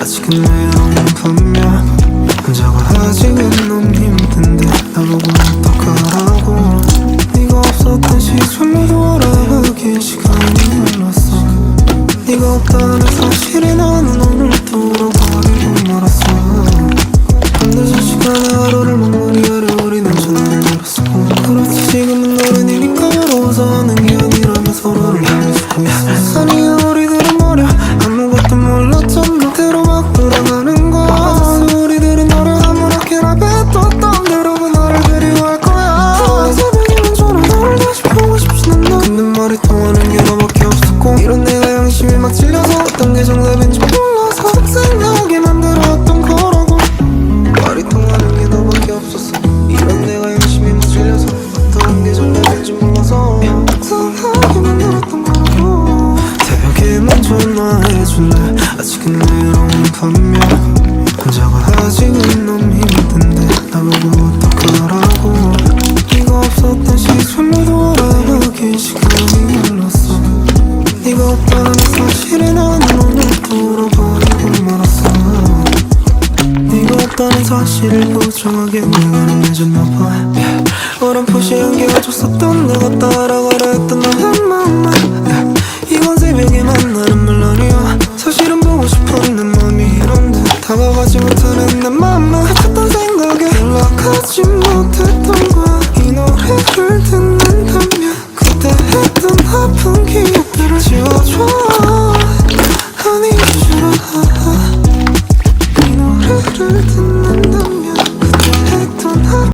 아직은 외로운 분명. 혼자가 아직은 너무 힘든데. 나보고 네가 없다는 사실에 나는 오늘 또 울어버리고 말았어 힘든 시간에 하루를 마무리하려 우리는 전화를 걸었어. 그렇지 지금은 너는 이니까 외로워서 하는 게 아니라면 서로를 알려주고 있어 게 너밖에 없었고 이런 내가 양심이 막 찔려서 어떤 게 정답인지 몰라서 딱 생각이 만들었던 거라고. 말이 통하는 게 너밖에 없었어. 이런 내가 양심이 막 찔려서 어떤 게 정답인지 몰라서 상하게 만들었던 거라고. 새벽에 먼저 전화해줄래? 아직은 외로운 밤이야. 혼자가 아직은 너무 힘든데 나보고 어떡하라고. 네가 없었던 시절로 돌아가기 시간이 없다는 사실에 나는 오늘 돌아버리고 말았어. 네가 없다는 사실을 부정하게 내가 늦었나봐. Yeah. 어렴풋이 안겨줬었던 내가 따라가려 했던 너의 yeah. 이건 새벽에 만나는 말 아니야. 사실은 보고 내 맘이 이런데 다가가지 못하는 내 생각에 little